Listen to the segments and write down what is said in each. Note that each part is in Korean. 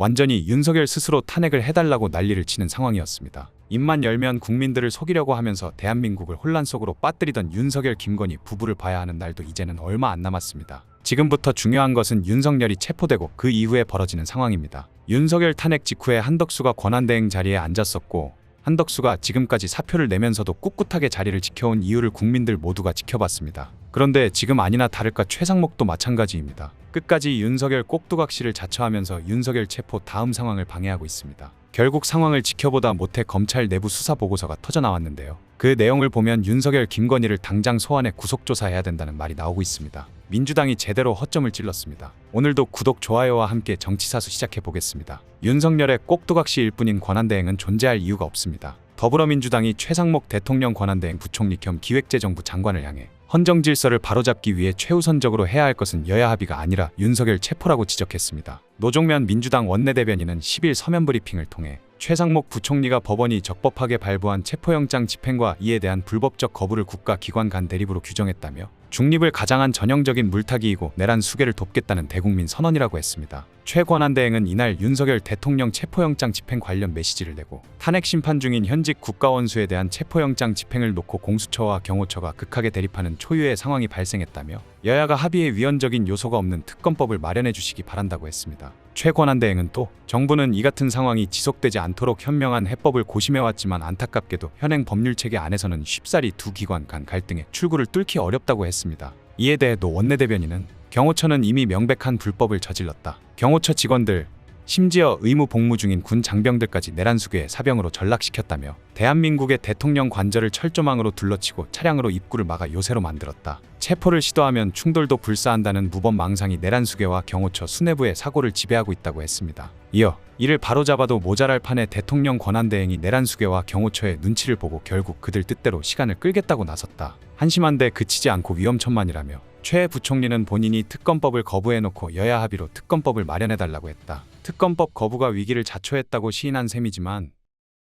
완전히 윤석열 스스로 탄핵을 해달라고 난리를 치는 상황이었습니다. 입만 열면 국민들을 속이려고 하면서 대한민국을 혼란 속으로 빠뜨리던 윤석열 김건희 부부를 봐야 하는 날도 이제는 얼마 안 남았습니다. 지금부터 중요한 것은 윤석열이 체포되고 그 이후에 벌어지는 상황입니다. 윤석열 탄핵 직후에 한덕수가 권한대행 자리에 앉았었고 한덕수가 지금까지 사표를 내면서도 꿋꿋하게 자리를 지켜온 이유를 국민들 모두가 지켜봤습니다. 그런데 지금 아니나 다를까 최상목도 마찬가지입니다. 끝까지 윤석열 꼭두각시를 자처하면서 윤석열 체포 다음 상황을 방해하고 있습니다. 결국 상황을 지켜보다 못해 검찰 내부 수사 보고서가 터져 나왔는데요. 그 내용을 보면 윤석열 김건희를 당장 소환해 구속조사해야 된다는 말이 나오고 있습니다. 민주당이 제대로 허점을 찔렀습니다. 오늘도 구독, 좋아요와 함께 정치사수 시작해 보겠습니다. 윤석열의 꼭두각시일 뿐인 권한대행은 존재할 이유가 없습니다. 더불어민주당이 최상목 대통령 권한대행 부총리 겸 기획재정부 장관을 향해 헌정 질서를 바로잡기 위해 최우선적으로 해야 할 것은 여야 합의가 아니라 윤석열 체포라고 지적했습니다. 노종면 민주당 원내대변인은 10일 서면 브리핑을 통해 최상목 부총리가 법원이 적법하게 발부한 체포영장 집행과 이에 대한 불법적 거부를 국가기관 간 대립으로 규정했다며 중립을 가장한 전형적인 물타기이고 내란 수계를 돕겠다는 대국민 선언이라고 했습니다. 최권한 대행은 이날 윤석열 대통령 체포영장 집행 관련 메시지를 내고 탄핵 심판 중인 현직 국가원수에 대한 체포영장 집행을 놓고 공수처와 경호처가 극하게 대립하는 초유의 상황이 발생했다며 여야가 합의에 위헌적인 요소가 없는 특검법을 마련해 주시기 바란다고 했습니다. 최권한 대행은 또 정부는 이 같은 상황이 지속되지 않도록 현명한 해법을 고심해왔지만 안타깝게도 현행 법률 체계 안에서는 쉽사리 두 기관 간 갈등에 출구를 뚫기 어렵다고 했습니다. 이에 대해 노 원내대변인은 경호처는 이미 명백한 불법을 저질렀다. 경호처 직원들 심지어 의무 복무 중인 군 장병들까지 내란 수괴의 사병으로 전락시켰다며 대한민국의 대통령 관절을 철조망으로 둘러치고 차량으로 입구를 막아 요새로 만들었다. 체포를 시도하면 충돌도 불사한다는 무법 망상이 내란 수괴와 경호처 수뇌부의 사고를 지배하고 있다고 했습니다. 이어 이를 바로잡아도 모자랄 판에 대통령 권한대행이 내란 수괴와 경호처의 눈치를 보고 결국 그들 뜻대로 시간을 끌겠다고 나섰다. 한심한데 그치지 않고 위험천만이라며 최 부총리는 본인이 특검법을 거부해놓고 여야 합의로 특검법을 마련해달라고 했다. 특검법 거부가 위기를 자초했다고 시인한 셈이지만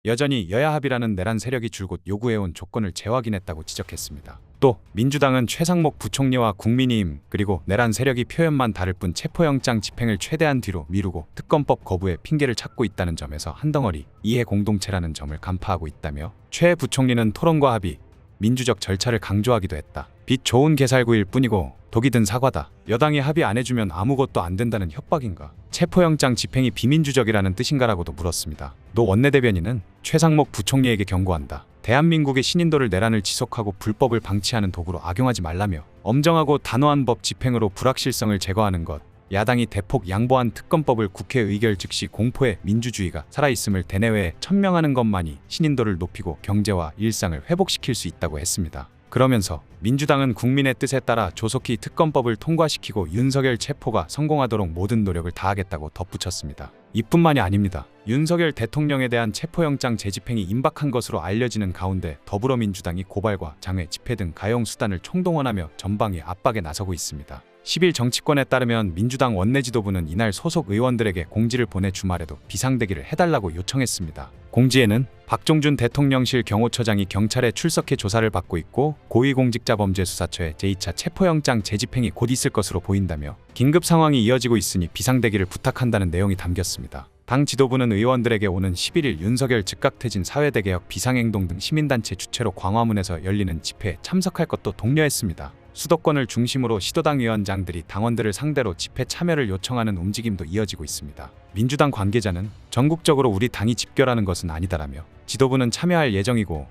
여전히 여야 합의라는 내란 세력이 줄곧 요구해온 조건을 재확인했다고 지적했습니다. 또 민주당은 최상목 부총리와 국민의힘 그리고 내란 세력이 표현만 다를 뿐 체포영장 집행을 최대한 뒤로 미루고 특검법 거부에 핑계를 찾고 있다는 점에서 한 덩어리 이해 공동체라는 점을 간파하고 있다며 최 부총리는 토론과 합의, 민주적 절차를 강조하기도 했다. 빛 좋은 개살구일 뿐이고 독이 든 사과다. 여당이 합의 안 해주면 아무것도 안 된다는 협박인가? 체포영장 집행이 비민주적이라는 뜻인가라고도 물었습니다. 노 원내대변인은 최상목 부총리에게 경고한다. 대한민국의 신인도를 내란을 지속하고 불법을 방치하는 도구로 악용하지 말라며 엄정하고 단호한 법 집행으로 불확실성을 제거하는 것, 야당이 대폭 양보한 특검법을 국회 의결 즉시 공포의 민주주의가 살아있음을 대내외에 천명하는 것만이 신인도를 높이고 경제와 일상을 회복시킬 수 있다고 했습니다. 그러면서 민주당은 국민의 뜻에 따라 조속히 특검법을 통과시키고 윤석열 체포가 성공하도록 모든 노력을 다하겠다고 덧붙였습니다. 이뿐만이 아닙니다. 윤석열 대통령에 대한 체포영장 재집행이 임박한 것으로 알려지는 가운데 더불어민주당이 고발과 장외 집회 등 가용 수단을 총동원하며 전방위 압박에 나서고 있습니다. 10일 정치권에 따르면 민주당 원내 지도부는 이날 소속 의원들에게 공지를 보내 주말에도 비상대기를 해달라고 요청했습니다. 공지에는 박종준 대통령실 경호처장이 경찰에 출석해 조사를 받고 있고 고위공직자범죄수사처의 제2차 체포영장 재집행이 곧 있을 것으로 보인다며 긴급 상황이 이어지고 있으니 비상대기를 부탁한다는 내용이 담겼습니다. 당 지도부는 의원들에게 오는 11일 윤석열 즉각퇴진 사회대개혁 비상행동 등 시민단체 주최로 광화문에서 열리는 집회에 참석할 것도 독려했습니다. 수도권을 중심으로 시도당 위원장들이 당원들을 상대로 집회 참여를 요청하는 움직임도 이어지고 있습니다. 민주당 관계자는 전국적으로 우리 당이 집결하는 것은 아니다라며 지도부는 참여할 예정이고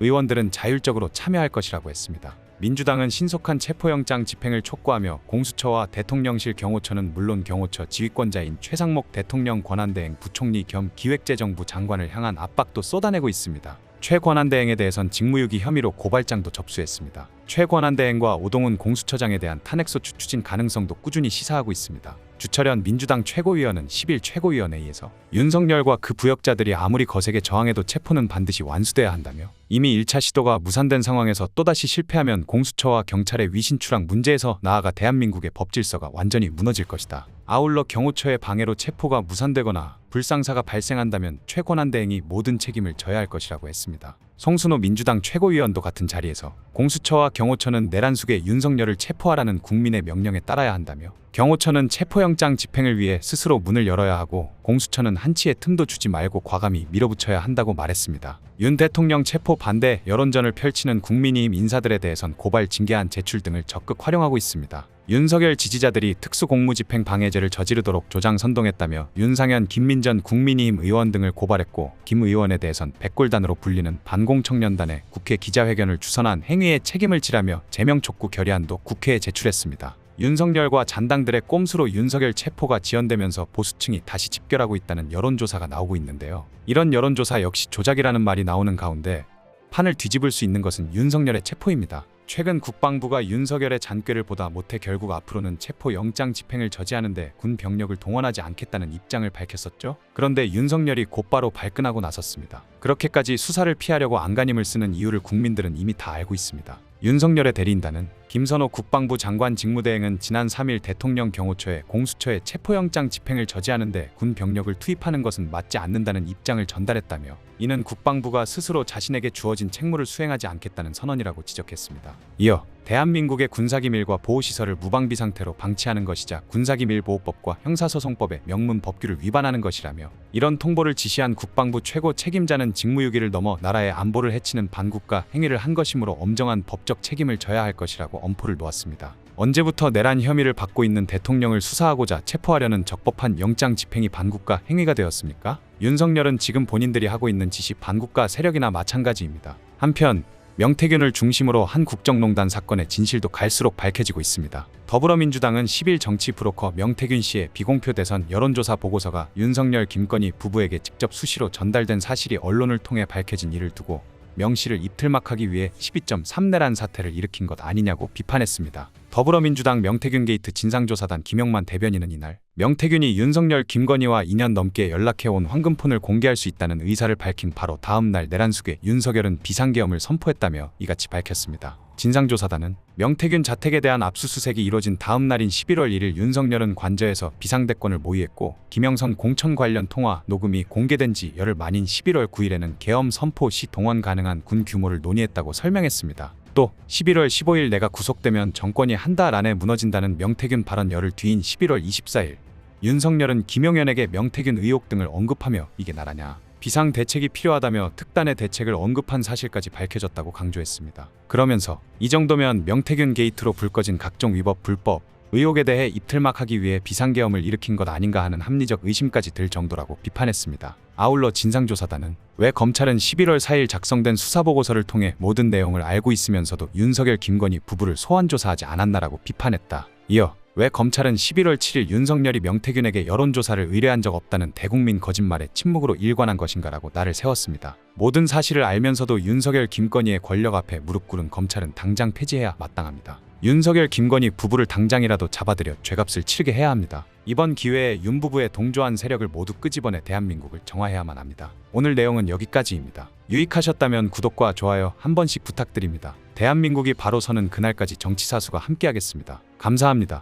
의원들은 자율적으로 참여할 것이라고 했습니다. 민주당은 신속한 체포영장 집행을 촉구하며 공수처와 대통령실 경호처는 물론 경호처 지휘권자인 최상목 대통령 권한대행 부총리 겸 기획재정부 장관을 향한 압박도 쏟아내고 있습니다. 최 권한 대행에 대해선 직무유기 혐의로 고발장도 접수했습니다. 최 권한 대행과 오동훈 공수처장에 대한 탄핵소추 추진 가능성도 꾸준히 시사하고 있습니다. 주철현 민주당 최고위원은 10일 최고위원회의에서 윤석열과 그 부역자들이 아무리 거세게 저항해도 체포는 반드시 완수돼야 한다며 이미 1차 시도가 무산된 상황에서 또다시 실패하면 공수처와 경찰의 위신추락 문제에서 나아가 대한민국의 법질서가 완전히 무너질 것이다. 아울러 경호처의 방해로 체포가 무산되거나 불상사가 발생한다면 최권한 대행이 모든 책임을 져야 할 것이라고 했습니다. 송순호 민주당 최고위원도 같은 자리에서 공수처와 경호처는 내란숙의 윤석열을 체포하라는 국민의 명령에 따라야 한다며 경호처는 체포영장 집행을 위해 스스로 문을 열어야 하고 공수처는 한치의 틈도 주지 말고 과감히 밀어붙여야 한다고 말했습니다. 윤 대통령 체포 반대 여론전을 펼치는 국민의힘 인사들에 대해선 고발 징계안 제출 등을 적극 활용하고 있습니다. 윤석열 지지자들이 특수공무집행 방해죄를 저지르도록 조장 선동했다며 윤상현, 김민전 국민의힘 의원 등을 고발했고 김 의원에 대해선 백골단으로 불리는 반공청년단에 국회 기자회견을 주선한 행위에 책임을 지라며 제명 촉구 결의안도 국회에 제출했습니다. 윤석열과 잔당들의 꼼수로 윤석열 체포가 지연되면서 보수층이 다시 집결하고 있다는 여론조사가 나오고 있는데요. 이런 여론조사 역시 조작이라는 말이 나오는 가운데 판을 뒤집을 수 있는 것은 윤석열의 체포입니다. 최근 국방부가 윤석열의 잔꾀를 보다 못해 결국 앞으로는 체포 영장 집행을 저지하는데 군 병력을 동원하지 않겠다는 입장을 밝혔었죠. 그런데 윤석열이 곧바로 발끈하고 나섰습니다. 그렇게까지 수사를 피하려고 안간힘을 쓰는 이유를 국민들은 이미 다 알고 있습니다. 윤석열의 대리인단은 김선호 국방부 장관 직무대행은 지난 3일 대통령 경호처에 공수처의 체포영장 집행을 저지하는데 군 병력을 투입하는 것은 맞지 않는다는 입장을 전달했다며 이는 국방부가 스스로 자신에게 주어진 책무를 수행하지 않겠다는 선언이라고 지적했습니다. 이어 대한민국의 군사기밀과 보호시설을 무방비 상태로 방치하는 것이자 군사기밀보호법과 형사소송법의 명문 법규를 위반하는 것이라며 이런 통보를 지시한 국방부 최고 책임자는 직무유기를 넘어 나라의 안보를 해치는 반국가 행위를 한 것이므로 엄정한 법적 책임을 져야 할 것이라고 엄포를 놓았습니다. 언제부터 내란 혐의를 받고 있는 대통령을 수사하고자 체포하려는 적법한 영장 집행이 반국가 행위가 되었습니까? 윤석열은 지금 본인들이 하고 있는 짓이 반국가 세력이나 마찬가지입니다. 한편 명태균을 중심으로 한 국정농단 사건의 진실도 갈수록 밝혀지고 있습니다. 더불어민주당은 10일 정치 브로커 명태균 씨의 비공표 대선 여론조사 보고서가 윤석열 김건희 부부에게 직접 수시로 전달된 사실이 언론을 통해 밝혀진 이를 두고 명 씨를 입틀막하기 위해 12.3내란 사태를 일으킨 것 아니냐고 비판했습니다. 더불어민주당 명태균 게이트 진상조사단 김영만 대변인은 이날 명태균이 윤석열 김건희와 2년 넘게 연락해온 황금폰을 공개할 수 있다는 의사를 밝힌 바로 다음 날 내란숙에 윤석열은 비상계엄을 선포했다며 이같이 밝혔습니다. 진상조사단은 명태균 자택에 대한 압수수색이 이뤄진 다음 날인 11월 1일 윤석열은 관저에서 비상대권을 모의했고 김영선 공천 관련 통화 녹음이 공개된 지 열흘 만인 11월 9일에는 계엄 선포 시 동원 가능한 군 규모를 논의했다고 설명했습니다. 또 11월 15일 내가 구속되면 정권이 한 달 안에 무너진다는 명태균 발언 열흘 뒤인 11월 24일 윤석열은 김용현에게 명태균 의혹 등을 언급하며 이게 나라냐 비상 대책이 필요하다며 특단의 대책을 언급한 사실까지 밝혀졌다고 강조했습니다. 그러면서 이 정도면 명태균 게이트로 불 꺼진 각종 위법 불법 의혹에 대해 입틀막하기 위해 비상계엄을 일으킨 것 아닌가 하는 합리적 의심까지 들 정도라고 비판했습니다. 아울러 진상조사단은 왜 검찰은 11월 4일 작성된 수사보고서를 통해 모든 내용을 알고 있으면서도 윤석열 김건희 부부를 소환 조사하지 않았나라고 비판했다. 이어 왜 검찰은 11월 7일 윤석열이 명태균에게 여론조사를 의뢰한 적 없다는 대국민 거짓말에 침묵으로 일관한 것인가라고 나를 세웠습니다. 모든 사실을 알면서도 윤석열 김건희의 권력 앞에 무릎 꿇은 검찰은 당장 폐지해야 마땅합니다. 윤석열 김건희 부부를 당장이라도 잡아들여 죄값을 치르게 해야 합니다. 이번 기회에 윤 부부의 동조한 세력을 모두 끄집어내 대한민국을 정화해야만 합니다. 오늘 내용은 여기까지입니다. 유익하셨다면 구독과 좋아요 한 번씩 부탁드립니다. 대한민국이 바로 서는 그날까지 정치사수가 함께하겠습니다. 감사합니다.